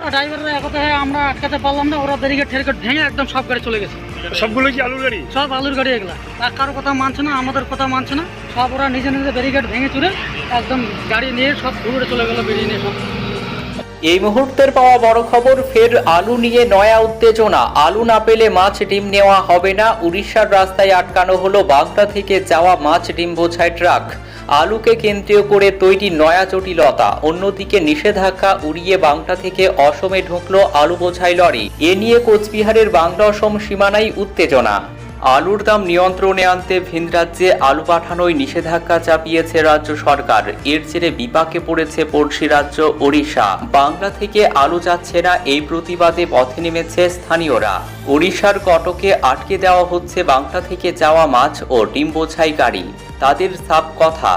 ড্রাইভাররা একথা হয়ে আমরা আটকাতে পারলাম না ওরা ব্যারিকেড ঠেরিকেট ভেঙে একদম সব গাড়ি চলে গেছে। সবগুলো কি আলুর গাড়ি? সব আলুর গাড়ি এগুলা। আর কারও কথা মানছে না আমাদের কথা মানছে না। সব ওরা নিজে নিজে ব্যারিকেড ভেঙে চুরে একদম গাড়ি নিয়ে সব ঘুরে চলে গেলো বেরিয়ে নিয়ে সব। এই মুহূর্তের পাওয়া বড় খবর, ফের আলু নিয়ে নয়া উত্তেজনা। আলু না পেলে মাছ ডিম নেওয়া হবে না। উড়িষ্যার রাস্তায় আটকানো হলো বাগদা থেকে যাওয়া মাছ ডিম বোঝায় ট্রাক। আলুকে কেন্দ্রীয় করে তৈরি নয়া জটিলতা। অন্যদিকে নিষেধাজ্ঞা উড়িয়ে বাংলা থেকে অসমে ঢুকলো আলু বোঝাই লরি। এ নিয়ে কোচবিহারের বাংলা অসম সীমানায় উত্তেজনা। আলুর দাম নিয়ন্ত্রণে আনতে ভিন রাজ্যে আলু পাঠানোয় নিষেধাজ্ঞা চাপিয়েছে রাজ্য সরকার। এর জেরে বিপাকে পড়েছে পড়শি রাজ্য ওড়িশা। বাংলা থেকে আলু যাচ্ছে না এই প্রতিবাদে পথে নেমেছে স্থানীয়রা। ওড়িশার কটকে আটকে দেওয়া হচ্ছে বাংলা থেকে যাওয়া মাছ ও ডিম বোঝাই গাড়ি। তাদের সাপ কথা,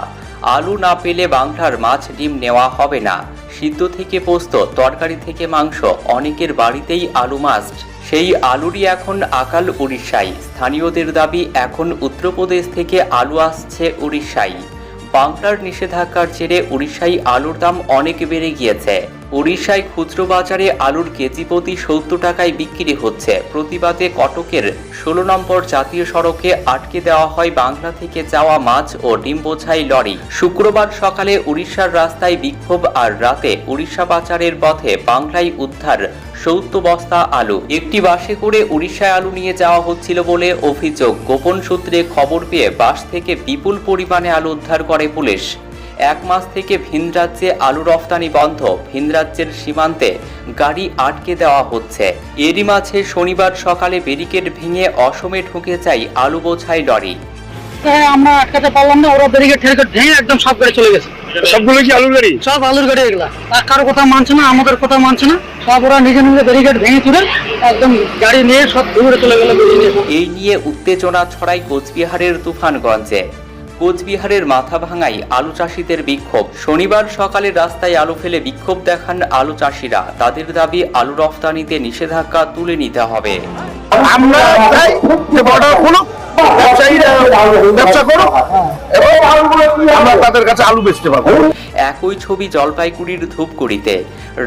আলু না পেলে বাংলার মাছ ডিম নেওয়া হবে না। সিদ্ধ থেকে পোস্ত, তরকারি থেকে মাংস, অনেকের বাড়িতেই আলু মাস্ট সেই আলুরই এখন আকাল উড়িষ্যায়। স্থানীয়দের দাবি, এখন উত্তরপ্রদেশ থেকে আলু আসছে উড়িষ্যায়। বাংলার নিষেধাজ্ঞার জেরে উড়িষ্যায় আলুর দাম অনেক বেড়ে গিয়েছে। উড়িষ্যায় খুচরো বাজারে আলুর কেজি প্রতি সত্তর টাকায় বিক্রি হচ্ছে। প্রতিবাদে কটকের ষোলো নম্বর জাতীয় সড়কে আটকে দেওয়া হয় বাংলা থেকে যাওয়া মাছ ও ডিম বোঝাই লরি। শুক্রবার সকালে উড়িষ্যার রাস্তায় বিক্ষোভ আর রাতে উড়িষ্যা বাজারের পথে বাংলায় উদ্ধার সত্তর বস্তা আলু। একটি বাসে করে উড়িষ্যায় আলু নিয়ে যাওয়া হচ্ছিল বলে অভিযোগ। গোপন সূত্রে খবর পেয়ে বাস থেকে বিপুল পরিমাণে আলু উদ্ধার করে পুলিশ। এক মাস থেকে ভিন রাজ্যে আলু রফতানি বন্ধ। ভিন রাজ্যের সীমান্তে গাড়ি আটকে দেওয়া হচ্ছে। এরই মাঝে শনিবার সকালে ব্যারিকেড ভেঙে অসমে ঢুকে যায় আলু বোঝাই লরি। হ্যাঁ আমরা আটকাতে পারলাম না ওরা ব্যারিকেড ভেঙে একদম সব গাড়ি চলে গেছে। সবগুলো কি আলুর গাড়ি? সব আলুর গাড়ি এগুলা। আর কারও কথা মানছে না আমাদের কথা মানছে না। সব ওরা নিজে নিজে ব্যারিকেড ভেঙে চুরে একদম গাড়ি নিয়ে সব দূরে চলে গেলো এই নিয়ে উত্তেজনা ছড়ায় কোচবিহারের তুফানগঞ্জে। কোচবিহারের মাথা ভাঙাই আলু চাষিদের বিক্ষোভ। শনিবার সকালে রাস্তায় আলু ফেলে বিক্ষোভ দেখান আলু চাষিরা। তাদের দাবি আলু রফতানিতে নিষেধাজ্ঞা তুলে নিতে হবে। আমরা চাই যে বর্ডার খুলুক ব্যবসায়ীরা ব্যবসা করুক এবং আমরা তাদের কাছে আলু বেচতে পারব। একই ছবি জলপাইগুড়ির ধূপগুড়িতে।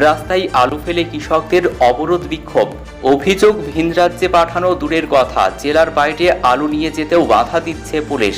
রাস্তায় আলু ফেলে কৃষকদের অবরোধ বিক্ষোভ। অভিযোগ ভিন রাজ্যে পাঠানো দূরের কথা। জেলার বাইরে আলু নিয়ে যেতেও বাধা দিচ্ছে পুলিশ।